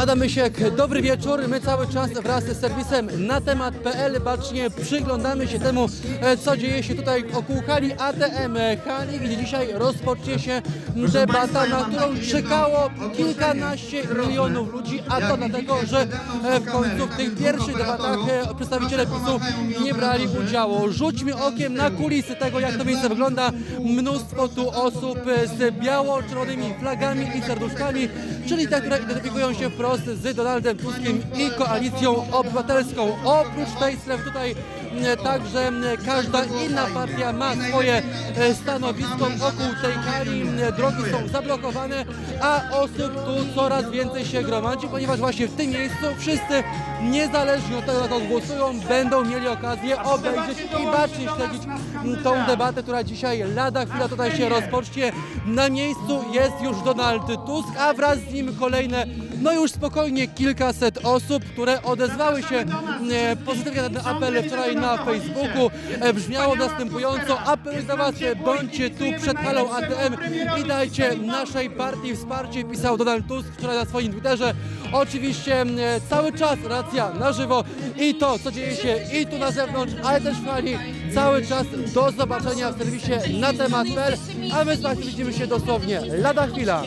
Adam Mysiek, dobry wieczór. My cały czas wraz z serwisem na temat.pl bacznie przyglądamy się temu, e, co dzieje się tutaj wokół hali ATM. Hali, gdzie dzisiaj rozpocznie się debata, na którą czekało kilkanaście milionów ludzi, a to dlatego, że e, w końcu w tych pierwszych debatach e, przedstawiciele PiSu nie brali udziału. Rzućmy okiem na kulisy tego, jak to miejsce wygląda. Mnóstwo tu osób z biało-czerwonymi flagami i serduszkami, czyli te, które identyfikują się wprost z Donaldem Tuskiem i koalicją obywatelską. Oprócz tej stref tutaj także m, każda inna partia ma swoje e, stanowisko wokół tej. M, Drogi są zablokowane, a osób tu coraz więcej się gromadzi, ponieważ właśnie w tym miejscu wszyscy, niezależnie od tego, na kogo głosują, będą mieli okazję obejrzeć i bacznie śledzić tą debatę, która dzisiaj lada chwila tutaj się rozpocznie. Na miejscu jest już Donald Tusk, a wraz z nim kolejne, no już spokojnie kilkaset osób, które odezwały się e, pozytywnie na ten apel wczoraj na Facebooku. E, Brzmiało następująco, apeluję do Was, bądźcie tu przed halą ATM i dajcie naszej partii wsparcie, pisał Donald Tusk wczoraj na swoim Twitterze. Oczywiście e, cały czas racja na żywo i to, co dzieje się i tu na zewnątrz, ale też w hali, cały czas do zobaczenia w serwisie na temat.pl, a my z Państwem widzimy się dosłownie lada chwila.